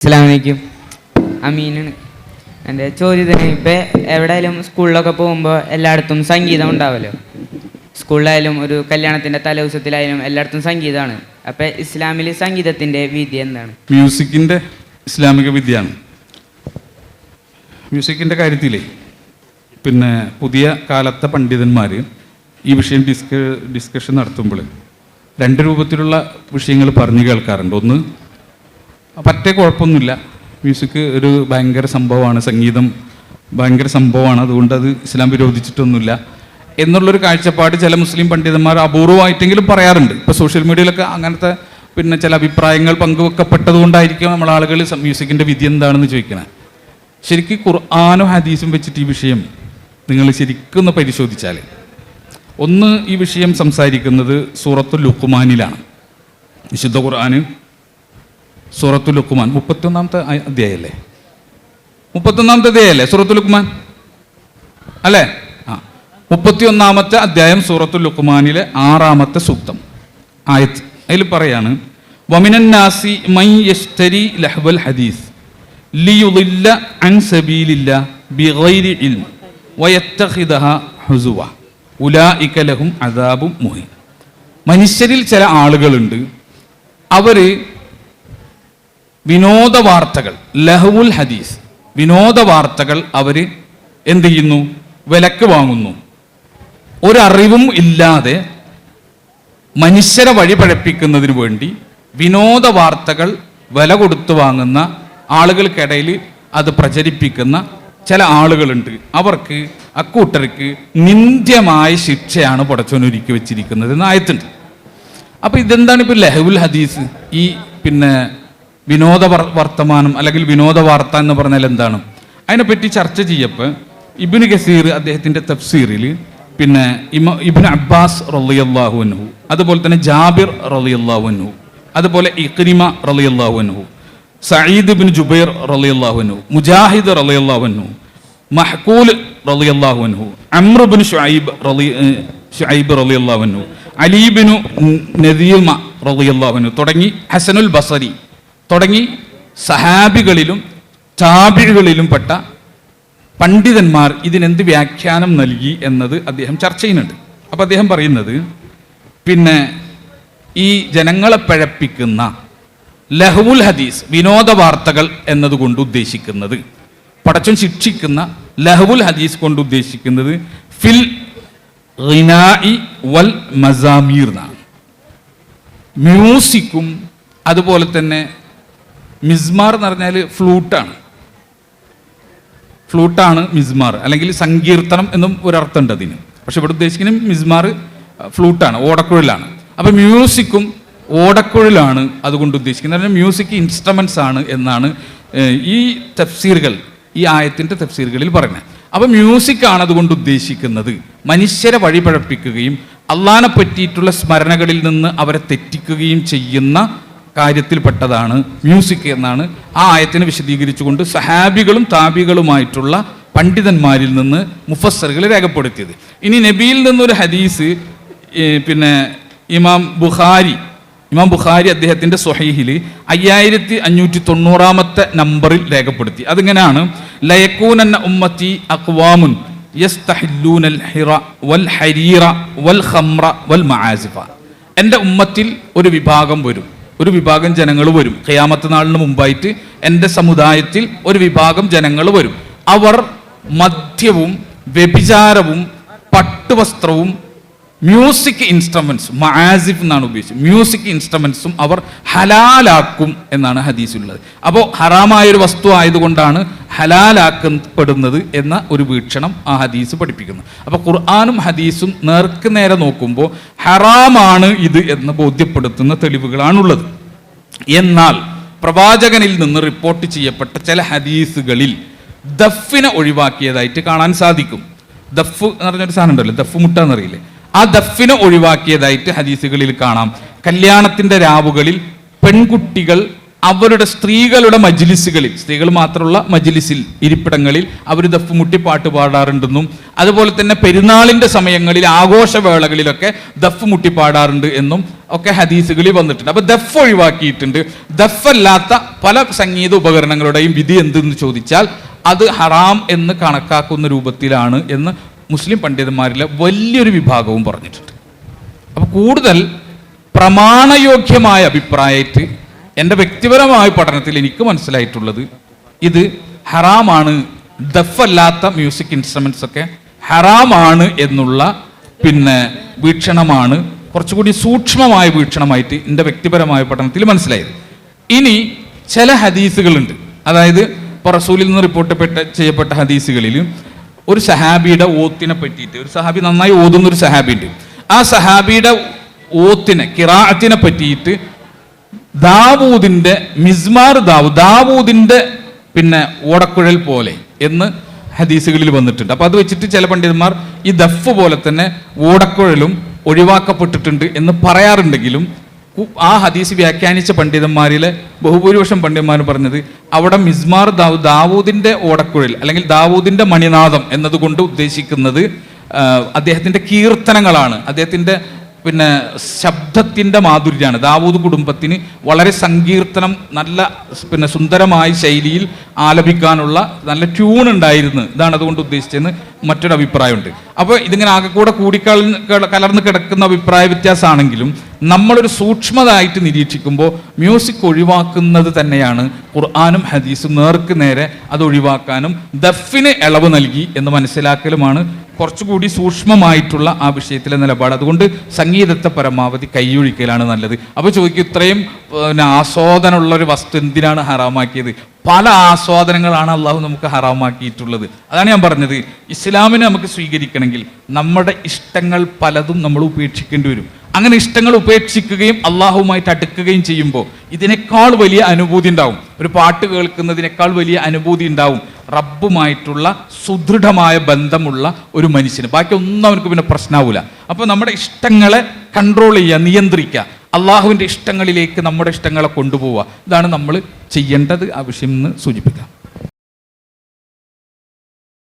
അസ്സലാമലൈക്കും. അമീനാണ്. എന്റെ ചോദ്യത്തിന് ഇപ്പം എവിടെയായാലും സ്കൂളിലൊക്കെ പോകുമ്പോൾ എല്ലായിടത്തും സംഗീതം ഉണ്ടാവുമല്ലോ സ്കൂളിലായാലും ഒരു കല്യാണത്തിന്റെ തലേദിവസത്തിലായാലും എല്ലായിടത്തും സംഗീതമാണ്. അപ്പം ഇസ്ലാമിൽ സംഗീതത്തിന്റെ വിധി എന്താണ്? മ്യൂസിക്കിന്റെ ഇസ്ലാമിക വിദ്യയാണ് മ്യൂസിക്കിന്റെ കാര്യത്തിലേ പിന്നെ പുതിയ കാലത്തെ പണ്ഡിതന്മാർ ഈ വിഷയം ഡിസ്ക ഡിസ്കഷൻ നടത്തുമ്പോൾ രണ്ട് രൂപത്തിലുള്ള വിഷയങ്ങൾ പറഞ്ഞു കേൾക്കാറുണ്ട്. ഒന്ന് പറ്റേ കുഴപ്പമൊന്നുമില്ല. മ്യൂസിക് ഒരു ഭയങ്കര സംഭവമാണ് സംഗീതം ഭയങ്കര സംഭവമാണ്. അതുകൊണ്ട് അത് ഇസ്ലാം വിരോധിച്ചിട്ടൊന്നുമില്ല. എന്നുള്ളൊരു കാഴ്ചപ്പാട് ചില മുസ്ലിം പണ്ഡിതന്മാർ അപൂർവമായിട്ടെങ്കിലും പറയാറുണ്ട്. ഇപ്പോൾ സോഷ്യൽ മീഡിയയിലൊക്കെ അങ്ങനത്തെ പിന്നെ ചില അഭിപ്രായങ്ങൾ പങ്കുവെക്കപ്പെട്ടതുകൊണ്ടായിരിക്കും നമ്മൾ ആളുകൾ മ്യൂസിക്കിന്റെ വിധി എന്താണെന്ന് ചോദിക്കണേ. ശരിക്കും ഖുർആാനും ഹദീസും വെച്ചിട്ട് ഈ വിഷയം നിങ്ങൾ ശരിക്കും ഒന്ന് പരിശോധിച്ചാൽ. ഒന്ന് ഈ വിഷയം സംസാരിക്കുന്നത് സൂറത്തു ലുക്കുമാനിലാണ് വിശുദ്ധ ഖുർആന് സൂറത്തു ലുക്കുമാൻ മുപ്പത്തൊന്നാമത്തെ അധ്യായല്ലേ? മുപ്പത്തൊന്നാമത്തെ അധ്യായല്ലേ സൂറത്തു ലുക്കുമാൻ അല്ലേ? ആ. മുപ്പത്തിയൊന്നാമത്തെ അധ്യായം സൂറത്തു ലുക്കുമാനിലെ ആറാമത്തെ സൂക്തം. ആയത് അതിൽ പറയാണ് വമിനൻ നാസി മൈ യഷ്തരി ലഹ്വൽ ഹദീസ് ലിയുളില്ല അൻ സബീലില്ല ബിഗൈരി ഇൽം വയത്തഖിദഹ ഹുസുവ ഉലാ ലഹും അദാബും മുഹിൻ. മനുഷ്യരിൽ ചില ആളുകളുണ്ട്. അവർ വിനോദ വാർത്തകൾ ലഹുൽ ഹദീസ്. വിനോദ വാർത്തകൾ അവർ എന്ത് ചെയ്യുന്നു? വിലക്ക് വാങ്ങുന്നു. ഒരറിവും ഇല്ലാതെ മനുഷ്യരെ വഴി പഴപ്പിക്കുന്നതിന് വേണ്ടി വിനോദ വാർത്തകൾ വില കൊടുത്തു വാങ്ങുന്ന ആളുകൾക്കിടയിൽ അത് പ്രചരിപ്പിക്കുന്ന ചില ആളുകളുണ്ട്. അവർക്ക് അക്കൂട്ടർക്ക് നിന്ദ്യമായ ശിക്ഷയാണ് പടച്ചോനൊരുക്കി വെച്ചിരിക്കുന്നത് എന്ന് ആയത്തുണ്ട് അപ്പൊ ഇതെന്താണ് ഇപ്പൊ ലഹുൽ ഹദീസ് ഈ പിന്നെ വിനോദ വർത്തമാനം അല്ലെങ്കിൽ വിനോദ വാർത്ത എന്ന് പറഞ്ഞാൽ എന്താണ്? അതിനെപ്പറ്റി ചർച്ച ചെയ്യപ്പോൾ ഇബിന് ഗസീർ അദ്ദേഹത്തിന്റെ തഫ്സീറിൽ പിന്നെ ഇമ ഇബിൻ അബ്ബാസ് റളിയല്ലാഹു അൻഹു അതുപോലെ തന്നെ ജാബിർ റളിയല്ലാഹു അൻഹു അതുപോലെ ഇക്രിമ റളിയല്ലാഹു അൻഹു സഈദ് ബിൻ ജുബൈർ റളിയല്ലാഹു അൻഹു മുജാഹിദ് റളിയല്ലാഹു അൻഹു മഹ്കൂൽ റളിയല്ലാഹു അൻഹു അമ്ർ ബിൻ ഷുഐബ് റലി ഷുഐബ് റളിയല്ലാഹു അൻഹു അലീബിനു നദീമ റളിയല്ലാഹു അൻഹു തുടങ്ങി ഹസനുൽ ബസരി തുടങ്ങി സഹാബികളിലും ചാബികളിലും പെട്ട പണ്ഡിതന്മാർ ഇതിനെന്ത് വ്യാഖ്യാനം നൽകി എന്നത് അദ്ദേഹം ചർച്ച ചെയ്യുന്നുണ്ട്. അപ്പം അദ്ദേഹം പറയുന്നത് പിന്നെ ഈ ജനങ്ങളെ പഴപ്പിക്കുന്ന ലഹുൽ ഹദീസ് വിനോദ വാർത്തകൾ എന്നതുകൊണ്ട് ഉദ്ദേശിക്കുന്നത് പടച്ചും ശിക്ഷിക്കുന്ന ലഹുൽ ഹദീസ് കൊണ്ട് ഉദ്ദേശിക്കുന്നത് ഫിൽ വൽ മസാമീർ എന്നാണ്. മ്യൂസിക്കും അതുപോലെ തന്നെ മിസ്മാർ എന്ന് പറഞ്ഞാൽ ഫ്ലൂട്ടാണ്. ഫ്ലൂട്ടാണ് മിസ്മാർ അല്ലെങ്കിൽ സങ്കീർത്തനം എന്നും ഒരർത്ഥമുണ്ട് അതിന്. പക്ഷെ ഇവിടെ ഉദ്ദേശിക്കുന്നത് മിസ്മാർ ഫ്ലൂട്ടാണ് ഓടക്കുഴലാണ്. അപ്പം മ്യൂസിക്കും ഓടക്കുഴലാണ് അതുകൊണ്ട് ഉദ്ദേശിക്കുന്നത്. പറഞ്ഞാൽ മ്യൂസിക് ഇൻസ്ട്രുമെൻസ് ആണ് എന്നാണ് ഈ തഫ്സീറുകൾ ഈ ആയത്തിന്റെ തഫ്സീറുകളിൽ പറഞ്ഞത് അപ്പം മ്യൂസിക്കാണ് അതുകൊണ്ട് ഉദ്ദേശിക്കുന്നത്. മനുഷ്യരെ വഴിപഴപ്പിക്കുകയും അള്ളാനെ പറ്റിയിട്ടുള്ള സ്മരണകളിൽ നിന്ന് അവരെ തെറ്റിക്കുകയും ചെയ്യുന്ന കാര്യത്തിൽപ്പെട്ടതാണ് മ്യൂസിക് എന്നാണ്. ആ ആയത്തിനെ വിശദീകരിച്ചുകൊണ്ട് സഹാബികളും താബികളുമായിട്ടുള്ള പണ്ഡിതന്മാരിൽ നിന്ന് മുഫസ്സറുകൾ രേഖപ്പെടുത്തിയത്. ഇനി നബിയിൽ നിന്നൊരു ഹദീസ് പിന്നെ ഇമാം ബുഖാരി ഇമാം ബുഖാരി അദ്ദേഹത്തിന്റെ സ്വഹീഹിൽ അയ്യായിരത്തി അഞ്ഞൂറ്റി തൊണ്ണൂറാമത്തെ നമ്പറിൽ രേഖപ്പെടുത്തി. അതിങ്ങനെയാണ് ലയക്കൂനന്ന ഉമ്മത്തി അക്വാമുൻ യസ്തഹില്ലൂനൽ ഹിറ വൽ ഹരീറ വൽ ഖംറ വൽ മആസിഫ. എന്റെ ഉമ്മത്തിൽ ഒരു വിഭാഗം വരും. ഒരു വിഭാഗം ജനങ്ങൾ വരും. ഖിയാമത്ത് നാളിന് മുമ്പായിട്ട് എന്റെ സമുദായത്തിൽ ഒരു വിഭാഗം ജനങ്ങൾ വരും. അവർ മദ്യവും വ്യഭിചാരവും പട്ടുവസ്ത്രവും മ്യൂസിക് ഇൻസ്ട്രുമെന്റ്സ് മആസിഫ് എന്നാണ് ഉപയോഗിച്ചത്. മ്യൂസിക് ഇൻസ്ട്രുമെൻസും അവർ ഹലാലാക്കും എന്നാണ് ഹദീസുള്ളത്. അപ്പോൾ ഹറാമായൊരു വസ്തു ആയതുകൊണ്ടാണ് ഹലാലാക്കപ്പെടുന്നത് എന്ന ഒരു വീക്ഷണം ആ ഹദീസ് പഠിപ്പിക്കുന്നു. അപ്പോൾ ഖുർആാനും ഹദീസും നേർക്ക് നേരെ നോക്കുമ്പോൾ ഹറാമാണ് ഇത് എന്ന് ബോധ്യപ്പെടുത്തുന്ന തെളിവുകളാണുള്ളത്. എന്നാൽ പ്രവാചകനിൽ നിന്ന് റിപ്പോർട്ട് ചെയ്യപ്പെട്ട ചില ഹദീസുകളിൽ ദഫിനെ ഒഴിവാക്കിയതായിട്ട് കാണാൻ സാധിക്കും. ദഫ് എന്ന് പറഞ്ഞൊരു സാധനം ഉണ്ടല്ലോ ദഫ് മുട്ട എന്നറിയില്ലേ? ആ ദഫിനെ ഒഴിവാക്കിയതായിട്ട് ഹദീസുകളിൽ കാണാം. കല്യാണത്തിന്റെ രാവുകളിൽ പെൺകുട്ടികൾ അവരുടെ സ്ത്രീകളുടെ മജ്ലിസുകളിൽ സ്ത്രീകൾ മാത്രമുള്ള മജ്ലിസിൽ ഇരിപ്പിടങ്ങളിൽ അവർ ദഫ് മുട്ടി പാട്ട് പാടാറുണ്ടെന്നും അതുപോലെ തന്നെ പെരുന്നാളിന്റെ സമയങ്ങളിൽ ആഘോഷവേളകളിലൊക്കെ ദഫ് മുട്ടി പാടാറുണ്ട് എന്നും ഒക്കെ ഹദീസുകളിൽ വന്നിട്ടുണ്ട്. അപ്പോൾ ദഫ് ഒഴിവാക്കിയിട്ടുണ്ട്. ദഫ് അല്ലാത്ത പല സംഗീത ഉപകരണങ്ങളുടെയും വിധി എന്തെന്ന് ചോദിച്ചാൽ അത് ഹറാം എന്ന് കണക്കാക്കുന്ന രൂപത്തിലാണ് എന്ന് മുസ്ലിം പണ്ഡിതന്മാരിലെ വലിയൊരു വിഭാഗവും പറഞ്ഞിട്ടുണ്ട്. അപ്പോൾ കൂടുതൽ പ്രമാണയോഗ്യമായ അഭിപ്രായമായിട്ട് എന്റെ വ്യക്തിപരമായ പഠനത്തിൽ എനിക്ക് മനസ്സിലായിട്ടുള്ളത് ഇത് ഹറാമാണ് ദഫല്ലാത്ത മ്യൂസിക് ഇൻസ്ട്രുമെൻസ് ഒക്കെ ഹറാമാണ് എന്നുള്ള പിന്നെ വീക്ഷണമാണ് കുറച്ചുകൂടി സൂക്ഷ്മമായ വീക്ഷണമായിട്ട് എന്റെ വ്യക്തിപരമായ പഠനത്തിൽ മനസ്സിലായത്. ഇനി ചില ഹദീസുകളുണ്ട്. അതായത് ഇപ്പോൾ റസൂലിൽ നിന്ന് റിപ്പോർട്ട് ചെയ്യപ്പെട്ട ഹദീസുകളിൽ ഒരു സഹാബിയുടെ ഓത്തിനെ പറ്റിയിട്ട് ഒരു സഹാബി നന്നായി ഓതുന്ന ഒരു സഹാബി ഉണ്ട് ആ സഹാബിയുടെ ഓത്തിനെ കിറാഅത്തിനെ പറ്റിയിട്ട് ദാവൂദിന്റെ മിസ്മാർ ദാവൂദ് ദാവൂദിന്റെ പിന്നെ ഓടക്കുഴൽ പോലെ എന്ന് ഹദീസുകളിൽ വന്നിട്ടുണ്ട്. അപ്പൊ അത് വെച്ചിട്ട് ചില പണ്ഡിതന്മാർ ഈ ദഫ് പോലെ തന്നെ ഓടക്കുഴലും ഒഴിവാക്കപ്പെട്ടിട്ടുണ്ട് എന്ന് പറയാറുണ്ടെങ്കിലും ആ ഹദീസ് വ്യാഖ്യാനിച്ച പണ്ഡിതന്മാരിൽ ബഹുഭൂരിപക്ഷം പണ്ഡിതന്മാർ പറഞ്ഞത് അവിടെ മിസ്മാർ ദാവൂ ദാവൂദിന്റെ ഓടക്കുഴൽ അല്ലെങ്കിൽ ദാവൂദിന്റെ മണിനാഥം എന്നതുകൊണ്ട് ഉദ്ദേശിക്കുന്നത് അദ്ദേഹത്തിന്റെ കീർത്തനങ്ങളാണ്. അദ്ദേഹത്തിന്റെ പിന്നെ ശബ്ദത്തിന്റെ മാധുര്യമാണ്. ദാവൂദ് കുടുംബത്തിന് വളരെ സങ്കീർത്തനം നല്ല പിന്നെ സുന്ദരമായ ശൈലിയിൽ ആലപിക്കാനുള്ള നല്ല ട്യൂൺ ഉണ്ടായിരുന്നു. ഇതാണ് അതുകൊണ്ട് ഉദ്ദേശിച്ചതെന്ന് മറ്റൊരു അഭിപ്രായമുണ്ട്. അപ്പോൾ ഇതിങ്ങനെ ആകെ കൂടെ കൂടിക്കളന്ന് കിട- കലർന്ന് കിടക്കുന്ന അഭിപ്രായ വ്യത്യാസമാണെങ്കിലും നമ്മളൊരു സൂക്ഷ്മതായിട്ട് നിരീക്ഷിക്കുമ്പോൾ മ്യൂസിക് ഒഴിവാക്കുന്നത് തന്നെയാണ് ഖുർആാനും ഹദീസും നേർക്ക് നേരെ അത് ഒഴിവാക്കാനും ദഫിന് ഇളവ് നൽകി എന്ന് മനസ്സിലാക്കലുമാണ്. കുറച്ചുകൂടി സൂക്ഷ്മമായിട്ടുള്ള ആ വിഷയത്തിലെ നിലപാട്. അതുകൊണ്ട് സംഗീതത്തെ പരമാവധി കൈയൊഴിക്കലാണ് നല്ലത്. അപ്പോൾ ചോദിക്കും ഇത്രയും പിന്നെ ആസ്വാദനമുള്ള ഒരു വസ്തു എന്തിനാണ് ഹറാമാക്കിയത്? പല ആസ്വാദനങ്ങളാണ് അള്ളാഹു നമുക്ക് ഹറാമാക്കിയിട്ടുള്ളത്. അതാണ് ഞാൻ പറഞ്ഞത്. ഇസ്ലാമിനെ നമുക്ക് സ്വീകരിക്കണമെങ്കിൽ നമ്മുടെ ഇഷ്ടങ്ങൾ പലതും നമ്മൾ ഉപേക്ഷിക്കേണ്ടി വരും. അങ്ങനെ ഇഷ്ടങ്ങൾ ഉപേക്ഷിക്കുകയും അള്ളാഹുമായിട്ട് അടുക്കുകയും ചെയ്യുമ്പോൾ ഇതിനേക്കാൾ വലിയ അനുഭൂതി ഉണ്ടാവും. ഒരു പാട്ട് കേൾക്കുന്നതിനേക്കാൾ വലിയ അനുഭൂതി ഉണ്ടാവും. റബ്ബുമായിട്ടുള്ള സുദൃഢമായ ബന്ധമുള്ള ഒരു മനുഷ്യന്. ബാക്കി ഒന്നും അവർക്ക് പിന്നെ പ്രശ്നമാവില്ല അപ്പോൾ നമ്മുടെ ഇഷ്ടങ്ങളെ കൺട്രോൾ ചെയ്യുക നിയന്ത്രിക്കുക. അള്ളാഹുവിന്റെ ഇഷ്ടങ്ങളിലേക്ക് നമ്മുടെ ഇഷ്ടങ്ങളെ കൊണ്ടുപോവുക. ഇതാണ് നമ്മൾ ചെയ്യേണ്ടത് ആവശ്യം എന്ന് സൂചിപ്പിക്കാം